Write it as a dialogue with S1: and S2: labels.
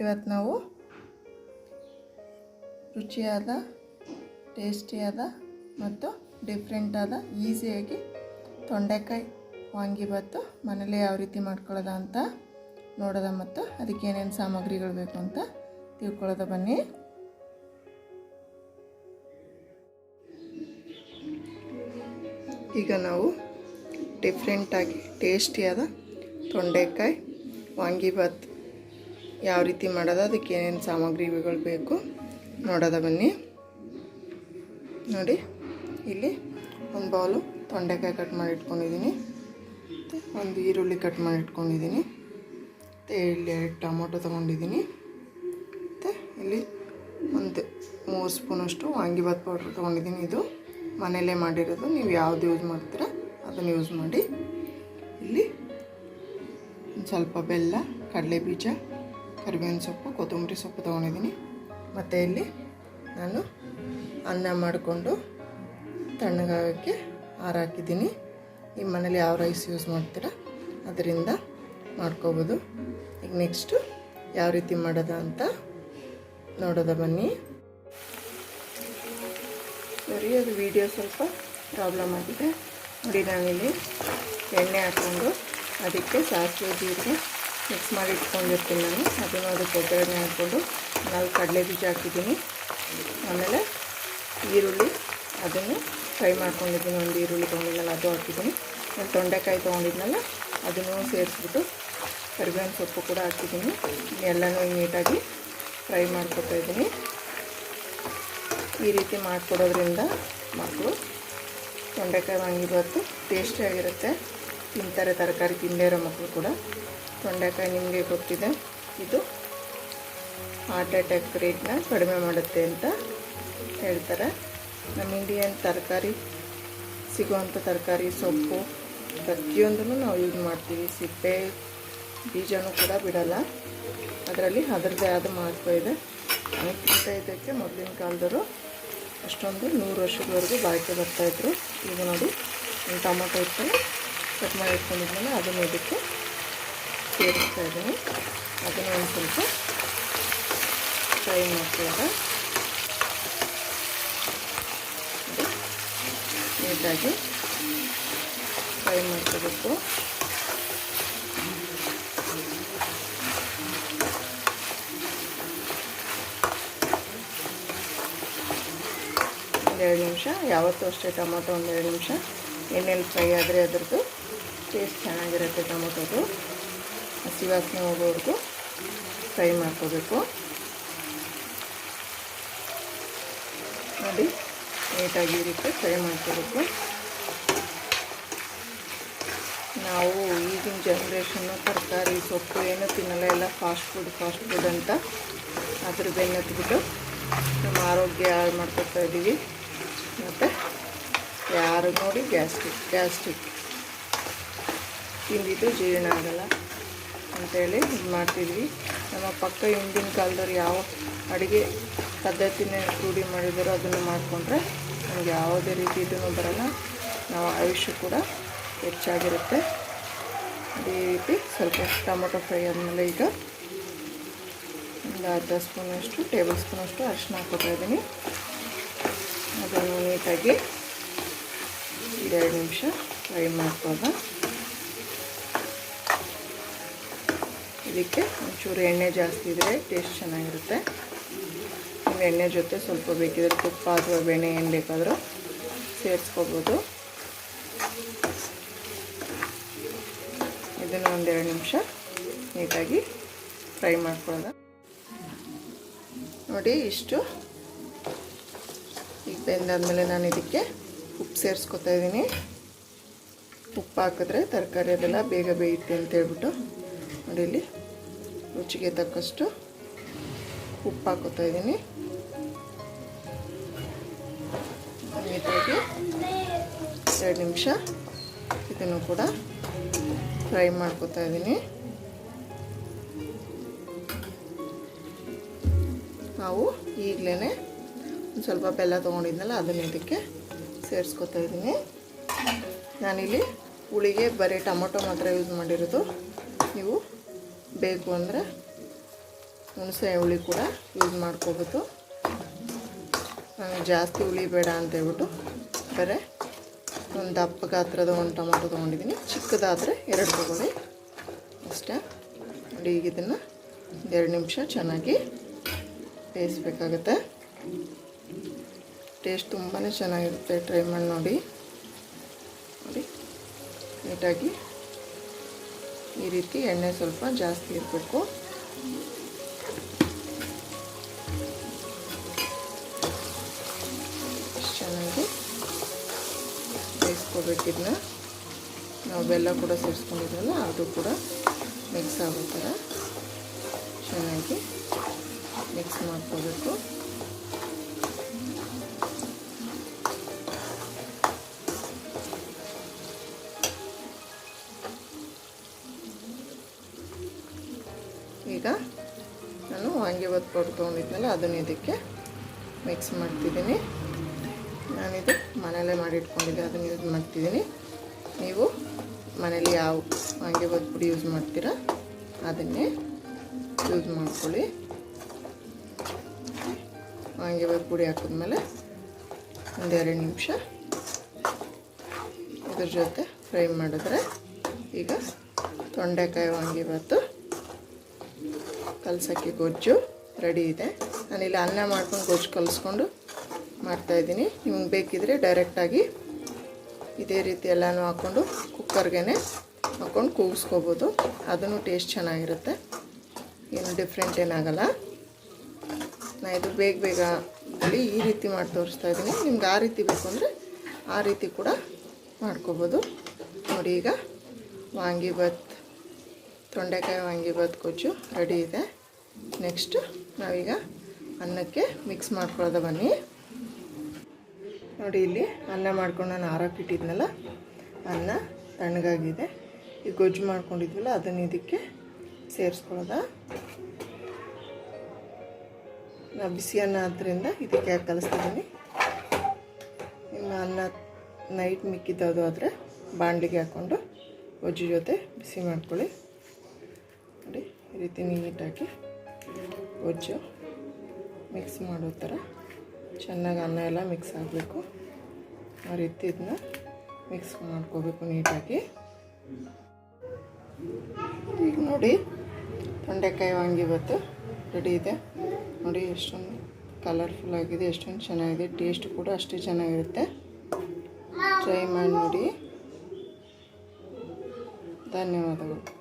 S1: ಇವತ್ತು ನಾವು ರುಚಿಯಾದ, ಟೇಸ್ಟಿಯಾದ ಮತ್ತು ಡಿಫ್ರೆಂಟಾದ, ಈಸಿಯಾಗಿ ತೊಂಡೆಕಾಯಿ ವಾಂಗಿಭಾತು ಮನೇಲಿ ಯಾವ ರೀತಿ ಮಾಡ್ಕೊಳ್ಳೋದ ಅಂತ ನೋಡೋದ ಮತ್ತು ಅದಕ್ಕೆ ಏನೇನು ಸಾಮಗ್ರಿಗಳು ಬೇಕು ಅಂತ ತಿಳ್ಕೊಳ್ಳೋದ ಬನ್ನಿ. ಈಗ ನಾವು ಡಿಫ್ರೆಂಟಾಗಿ ಟೇಸ್ಟಿಯಾದ ತೊಂಡೆಕಾಯಿ ವಾಂಗಿಬಾತ್ ಯಾವ ರೀತಿ ಮಾಡೋದು, ಅದಕ್ಕೆ ಏನೇನು ಸಾಮಗ್ರಿಗಳು ಬೇಕು. ನೋಡೋದ ಬನ್ನಿ. ನೋಡಿ, ಇಲ್ಲಿ ಒಂದು ಬೌಲು ತೊಂಡೆಕಾಯಿ ಕಟ್ ಮಾಡಿ ಇಟ್ಕೊಂಡಿದ್ದೀನಿ ಒಂದು ಈರುಳ್ಳಿ ಕಟ್ ಮಾಡಿ ಇಟ್ಕೊಂಡಿದ್ದೀನಿ ಮತ್ತು ಇಲ್ಲಿ ಎರಡು ಟೊಮೊಟೊ ತೊಗೊಂಡಿದ್ದೀನಿ ಮತ್ತು ಇಲ್ಲಿ ಒಂದು ಮೂರು ಸ್ಪೂನಷ್ಟು ವಾಂಗಿಬಾತ್ ಪೌಡ್ರ್ ತೊಗೊಂಡಿದ್ದೀನಿ ಇದು. ಮನೆಯಲ್ಲೇ ಮಾಡಿರೋದು. ನೀವು ಯಾವುದು ಯೂಸ್ ಮಾಡ್ತೀರ, ಅದನ್ನು ಯೂಸ್ ಮಾಡಿ. ಇಲ್ಲಿ ಸ್ವಲ್ಪ ಬೆಲ್ಲ ಕಡಲೆ ಬೀಜ ಕರಿಬೇವಿನ ಸೊಪ್ಪು, ಕೊತ್ತಂಬರಿ ಸೊಪ್ಪು ತೊಗೊಂಡಿದ್ದೀನಿ. ಮತ್ತು ಇಲ್ಲಿ ನಾನು ಅನ್ನ ಮಾಡಿಕೊಂಡು ತಣ್ಣಗಾಗಕ್ಕೆ ಹಾರಾಕಿದ್ದೀನಿ ನಿಮ್ಮ ಮನೇಲಿ ಯಾವ ರೈಸ್ ಯೂಸ್ ಮಾಡ್ತೀರ? ಅದರಿಂದ ಮಾಡ್ಕೋಬೋದು. ಈಗ ನೆಕ್ಸ್ಟು ಯಾವ ರೀತಿ ಮಾಡೋದ ಅಂತ ನೋಡೋದ ಬನ್ನಿ. ಸರಿ, ಅದು ವಿಡಿಯೋ ಸ್ವಲ್ಪ ಪ್ರಾಬ್ಲಮ್ ಆಗಿದೆ. ನೋಡಿ ನಾನಿಲ್ಲಿ ಎಣ್ಣೆ ಹಾಕ್ಕೊಂಡು ಅದಕ್ಕೆ ಸಾಸಿವೆ ಜೀರಿಗೆ ಮಿಕ್ಸ್ ಮಾಡಿ ಇಟ್ಕೊಂಡಿರ್ತೀನಿ ನಾನು. ಅದನ್ನು ಅದಕ್ಕೆ ಒಗ್ಗರಣೆ ಹಾಕ್ಕೊಂಡು ನಾಲ್ಕು ಕಡಲೆ ಬೀಜ ಹಾಕಿದ್ದೀನಿ. ಆಮೇಲೆ ಈರುಳ್ಳಿ, ಅದನ್ನು ಫ್ರೈ ಮಾಡ್ಕೊಂಡಿದ್ದೀನಿ. ಒಂದು ಈರುಳ್ಳಿ ತೊಗೊಂಡಿದ್ನಲ್ಲ, ಅದು ಹಾಕಿದ್ದೀನಿ. ಒಂದು ತೊಂಡೆಕಾಯಿ ತೊಗೊಂಡಿದ್ನಲ್ಲ, ಅದನ್ನು ಸೇರಿಸ್ಬಿಟ್ಟು ಕರಿಬೇವಿನ ಸೊಪ್ಪು ಕೂಡ ಹಾಕಿದ್ದೀನಿ. ಎಲ್ಲನೂ ನೀಟಾಗಿ ಫ್ರೈ ಮಾಡ್ಕೊತಾ ಇದ್ದೀನಿ. ಈ ರೀತಿ ಮಾಡಿಕೊಡೋದ್ರಿಂದ ಮಕ್ಕಳು ತೊಂಡೆಕಾಯಿ ವಾಂಗಿಬಾತು ಟೇಸ್ಟಿಯಾಗಿರುತ್ತೆ. ತಿಂತಾರೆ ತರಕಾರಿ, ತಿಂದೇ ಇರೋ ಮಕ್ಕಳು ಕೂಡ. ತೊಂಡೆಕಾಯಿ ನಿಮಗೆ ಗೊತ್ತಿದೆ. ಇದು ಹಾರ್ಟ್ ಅಟ್ಯಾಕ್ ರೇಟ್ನ ಕಡಿಮೆ ಮಾಡುತ್ತೆ ಅಂತ ಹೇಳ್ತಾರೆ. ನಮ್ಮ ಇಂಡಿಯನ್ ತರಕಾರಿ ಸಿಗುವಂಥ ತರಕಾರಿ, ಸೊಪ್ಪು ಪ್ರತಿಯೊಂದನ್ನು ನಾವು ಯೂಸ್ ಮಾಡ್ತೀವಿ. ಸಿಪ್ಪೆ, ಬೀಜನೂ ಕೂಡ ಬಿಡಲ್ಲ. ಅದರಲ್ಲಿ ಅದರದ್ದೇ ಆದ ಮಹತ್ವ ಇದೆ. ಅದಕ್ಕಿಂತ ಇದಕ್ಕೆ ಮೊದಲಿನ ಕಾಲದವರು ಅಷ್ಟೊಂದು ನೂರು ವರ್ಷದವರೆಗೂ ಬಾಳಿಕೆ ಬರ್ತಾಯಿದ್ರು ಈಗ ನೋಡಿ ಟೊಮೊಟೊ ಇಟ್ಟು ಕಟ್ ಮಾಡಿ ಇಟ್ಕೊಂಡಿದ್ಮೇಲೆ ಅದನ್ನು ಇದಕ್ಕೆ ಸೇರಿಸ್ತಾ ಇದ್ದೀನಿ ಅದನ್ನು ಒಂದು ಸ್ವಲ್ಪ ಫ್ರೈ ಮಾಡ್ಕೊಳ್ಳೋಣ. ನೀಟಾಗಿ ಫ್ರೈ ಮಾಡ್ಕೋಬೇಕು. ಒಂದೆರಡು ನಿಮಿಷ, ಯಾವತ್ತೂ ಅಷ್ಟೇ ಟೊಮೊಟೊ ಒಂದೆರಡು ನಿಮಿಷ. ಎಣ್ಣೆಲಿ ಫ್ರೈ ಆದರೆ ಅದರದ್ದು ಟೇಸ್ಟ್ ಚೆನ್ನಾಗಿರುತ್ತೆ ಟೊಮೊಟೊದು. ಹಸಿ ವಾಸನೆ ಹೋಗೋವರೆಗೂ ಫ್ರೈ ಮಾಡ್ಕೋಬೇಕು. ನೋಡಿ, ನೀಟಾಗಿ ಈ ರೀತಿ ಫ್ರೈ ಮಾಡ್ಕೋಬೇಕು. ನಾವು ಈಗಿನ ಜನ್ರೇಷನ್ನು ತರಕಾರಿ, ಸೊಪ್ಪು ಏನೂ ತಿನ್ನಲ್ಲ, ಎಲ್ಲ ಫಾಸ್ಟ್ ಫುಡ್ ಫಾಸ್ಟ್ ಫುಡ್ ಅಂತ ಅದ್ರ ಬೆನ್ನತ್ಬಿಟ್ಟು ನಮ್ಮ ಆರೋಗ್ಯ ಹಾಳು ಮಾಡ್ಕೊತಾ ಇದ್ದೀವಿ ಮತ್ತು ಯಾರು ನೋಡಿ ಗ್ಯಾಸ್ಟ್ರಿಕ್ ಗ್ಯಾಸ್ಟ್ರಿಕ್. ತಿಂದಿದ್ದು ಜೀರ್ಣ ಆಗಲ್ಲ. ಅಂತೇಳಿ ಇದು ಮಾಡ್ತಿದ್ವಿ. ನಮ್ಮ ಪಕ್ಕ ಹಿಂದಿನ ಕಾಲದವ್ರು ಯಾವ ಅಡುಗೆ ಪದ್ಧತಿನೇ ರೂಢಿ ಮಾಡಿದಾರೋ ಅದನ್ನು ಮಾಡಿಕೊಂಡ್ರೆ ನಮಗೆ ಯಾವುದೇ ರೀತಿ ಇದನ್ನು ಬರೋಲ್ಲ. ನಾವು ಆಯುಷ್ಯ ಕೂಡ ಹೆಚ್ಚಾಗಿರುತ್ತೆ. ಅದೇ ರೀತಿ ಸ್ವಲ್ಪ ಟೊಮೊಟೊ ಫ್ರೈ ಆದಮೇಲೆ ಈಗ ಒಂದು ಅರ್ಧ ಸ್ಪೂನಷ್ಟು, ಟೇಬಲ್ ಸ್ಪೂನಷ್ಟು ಅರಿಶಿನ ಹಾಕ್ಕೊತಾ ಇದ್ದೀನಿ. ಅದನ್ನು ನೀಟಾಗಿ ಎರಡು ನಿಮಿಷ ಫ್ರೈ ಮಾಡ್ಕೊಳ್ಳೋಣ ಇದಕ್ಕೆ ಒಂಚೂರು ಎಣ್ಣೆ ಜಾಸ್ತಿ ಇದ್ದರೆ ಟೇಸ್ಟ್ ಚೆನ್ನಾಗಿರುತ್ತೆ. ನೀವು ಎಣ್ಣೆ ಜೊತೆ ಸ್ವಲ್ಪ ಬೇಕಿದ್ರೆ ತುಪ್ಪ ಅಥವಾ ಬೆಣ್ಣೆ ಏನು ಬೇಕಾದರೂ ಸೇರಿಸ್ಕೋಬೋದು. ಇದನ್ನು ಒಂದೆರಡು ನಿಮಿಷ ನೀಟಾಗಿ ಫ್ರೈ ಮಾಡ್ಕೊಳ್ಳೋಣ. ನೋಡಿ ಇಷ್ಟು. ಈಗ ಬೆಂದಾದಮೇಲೆ ನಾನು ಇದಕ್ಕೆ ಉಪ್ಪು ಸೇರಿಸ್ಕೊತಾ ಇದ್ದೀನಿ. ಉಪ್ಪು ಹಾಕಿದ್ರೆ ತರಕಾರಿ ಅದೆಲ್ಲ ಬೇಗ ಬೇಯುತ್ತೆ ಅಂತ ಹೇಳ್ಬಿಟ್ಟು ನೋಡಿ ಇಲ್ಲಿ. ರುಚಿಗೆ ತಕ್ಕಷ್ಟು ಉಪ್ಪು ಹಾಕೋತಾ ಇದ್ದೀನಿ. ನೀಟಾಗಿ ಎರಡು ನಿಮಿಷ ಇದನ್ನು ಕೂಡ ಫ್ರೈ ಮಾಡ್ಕೋತಾ ಇದ್ದೀನಿ. ನಾವು ಈಗಲೇ ಒಂದು ಸ್ವಲ್ಪ ಬೆಲ್ಲ ತೊಗೊಂಡಿದ್ನಲ್ಲ, ಅದನ್ನು ಇದಕ್ಕೆ ಸೇರಿಸ್ಕೊತಾ ಇದ್ದೀನಿ. ನಾನಿಲ್ಲಿ ಹುಳಿಗೆ ಬರೀ ಟೊಮೊಟೊ ಮಾತ್ರ ಯೂಸ್ ಮಾಡಿರೋದು. ನೀವು ಬೇಕು ಅಂದರೆ ಹುಣಸೆ ಹುಳಿ ಕೂಡ ಯೂಸ್ ಮಾಡ್ಕೋಬೋದು ಜಾಸ್ತಿ ಹುಳಿ ಬೇಡ ಅಂತ ಹೇಳ್ಬಿಟ್ಟು ಬರೀ ಒಂದು ದಪ್ಪ ಗಾತ್ರದ ಒಂದು ಟೊಮೊಟೊ ತೊಗೊಂಡಿದ್ದೀನಿ. ಚಿಕ್ಕದಾದರೆ ಎರಡು ತೊಗೊಳ್ಳಿ. ಅಷ್ಟೇ. ನೋಡಿ, ಈಗ ಇದನ್ನು ಎರಡು ನಿಮಿಷ ಚೆನ್ನಾಗಿ ಬೇಯಿಸ್ಬೇಕಾಗತ್ತೆ ಟೇಸ್ಟ್ ತುಂಬಾ ಚೆನ್ನಾಗಿರುತ್ತೆ. ಟ್ರೈ ಮಾಡಿ ನೋಡಿ. ನೋಡಿ ನೀಟಾಗಿ ಈ ರೀತಿ ಎಣ್ಣೆ ಸ್ವಲ್ಪ ಜಾಸ್ತಿ ಇರಬೇಕು. ಚೆನ್ನಾಗಿ ಬೇಯಿಸ್ಕೋಬೇಕಿದ್ನ ನಾವು ಬೆಲ್ಲ ಕೂಡ ಸೇರಿಸ್ಕೊಂಡಿದ್ವಲ್ಲ ಅದು ಕೂಡ ಮಿಕ್ಸ್ ಆಗೋ ಥರ ಚೆನ್ನಾಗಿ ಮಿಕ್ಸ್ ಮಾಡ್ಕೋಬೇಕು. ಈಗ ನಾನು ವಾಂಗಿಬಾತ್ ಪೌಡ್ರ್ ತೊಗೊಂಡಿದ್ಮೇಲೆ ಅದನ್ನು ಇದಕ್ಕೆ ಮಿಕ್ಸ್ ಮಾಡ್ತಿದ್ದೀನಿ. ನಾನಿದು ಮನೆಯಲ್ಲೇ ಮಾಡಿಟ್ಕೊಂಡಿದ್ದೆ, ಅದನ್ನು ಯೂಸ್ ಮಾಡ್ತಿದ್ದೀನಿ. ನೀವು ಮನೇಲಿ ಯಾವ ವಾಂಗಿಬಾತ್ ಪುಡಿ ಯೂಸ್ ಮಾಡ್ತೀರಾ, ಅದನ್ನೇ ಯೂಸ್ ಮಾಡ್ಕೊಳ್ಳಿ. ವಾಂಗಿಬಾತ್ ಪುಡಿ ಹಾಕಿದ್ಮೇಲೆ ಒಂದೆರಡು ನಿಮಿಷ ಇದ್ರ ಜೊತೆ ಫ್ರೈ ಮಾಡಿದ್ರೆ ಈಗ ತೊಂಡೆಕಾಯಿ ವಾಂಗಿಬಾತು ಕಲ್ಸೋಕ್ಕೆ ಗೊಜ್ಜು ರೆಡಿ ಇದೆ. ನಾನಿಲ್ಲಿ ಅನ್ನ ಮಾಡ್ಕೊಂಡು ಗೊಜ್ಜು ಕಲಿಸ್ಕೊಂಡು ಮಾಡ್ತಾಯಿದ್ದೀನಿ ನಿಮ್ಗೆ ಬೇಕಿದ್ರೆ ಡೈರೆಕ್ಟಾಗಿ ಇದೇ ರೀತಿ ಎಲ್ಲನೂ ಹಾಕ್ಕೊಂಡು ಕುಕ್ಕರ್ಗೆ ಹಾಕ್ಕೊಂಡು ಕೂಗಿಸ್ಕೋಬೋದು. ಅದನ್ನು ಟೇಸ್ಟ್ ಚೆನ್ನಾಗಿರುತ್ತೆ. ಏನು ಡಿಫ್ರೆಂಟ್ ಏನಾಗಲ್ಲ. ನಾನು ಇದು ಬೇಗ ಬೇಗ ಅಲ್ಲಿ ಈ ರೀತಿ ಮಾಡಿ ತೋರಿಸ್ತಾ ಇದ್ದೀನಿ. ನಿಮ್ಗೆ ಆ ರೀತಿ ಬೇಕು ಅಂದರೆ ಆ ರೀತಿ ಕೂಡ ಮಾಡ್ಕೋಬೋದು. ನೋಡಿ ಈಗ ವಾಂಗಿಭಾತ್ ತೊಂಡೆಕಾಯಿ ವಾಂಗಿಭಾತ್ ಗೊಜ್ಜು ರೆಡಿ ಇದೆ. ನೆಕ್ಸ್ಟ್ ನಾವೀಗ ಅನ್ನಕ್ಕೆ ಮಿಕ್ಸ್ ಮಾಡ್ಕೊಳ್ಳೋದ ಬನ್ನಿ. ನೋಡಿ ಇಲ್ಲಿ ಅನ್ನ ಮಾಡ್ಕೊಂಡು ನಾನು ಆರಾಕಿಟ್ಟಿದ್ನಲ್ಲ ಅನ್ನ ತಣ್ಣಗಾಗಿದೆ. ಈ ಗೊಜ್ಜು ಮಾಡ್ಕೊಂಡಿದ್ವಲ್ಲ, ಅದನ್ನು ಇದಕ್ಕೆ ಸೇರಿಸ್ಕೊಳ್ಳೋದ. ನಾ ಬಿಸಿ ಅನ್ನ ಆದ್ದರಿಂದ ಇದಕ್ಕೆ ಯಾಕೆ ಕಲಿಸ್ತಿದ್ದೀನಿ ನಿಮ್ಮ ಅನ್ನ ನೈಟ್ ಮಿಕ್ಕಿದ್ದದು ಆದರೆ ಬಾಂಡಿಗೆ ಹಾಕ್ಕೊಂಡು ಗೊಜ್ಜು ಜೊತೆ ಬಿಸಿ ಮಾಡ್ಕೊಳ್ಳಿ. ನೋಡಿ, ಈ ರೀತಿ ನೀಟಾಗಿ. ಗೊಜ್ಜು ಮಿಕ್ಸ್ ಮಾಡೋ ಥರ. ಚೆನ್ನಾಗಿ ಅನ್ನ ಎಲ್ಲ ಮಿಕ್ಸ್ ಆಗಬೇಕು. ಆ ರೀತಿ ಇದನ್ನ ಮಿಕ್ಸ್ ಮಾಡ್ಕೋಬೇಕು ನೀಟಾಗಿ. ಈಗ ನೋಡಿ ತೊಂಡೆಕಾಯಿ ವಾಂಗಿಬತ್ತು ರೆಡಿ ಇದೆ. ನೋಡಿ ಎಷ್ಟೊಂದು ಕಲರ್ಫುಲ್ ಆಗಿದೆ, ಎಷ್ಟೊಂದು ಚೆನ್ನಾಗಿದೆ. ಟೇಸ್ಟ್ ಕೂಡ ಅಷ್ಟೇ ಚೆನ್ನಾಗಿರುತ್ತೆ. ಟ್ರೈ ಮಾಡಿ. ನೋಡಿ ಧನ್ಯವಾದಗಳು.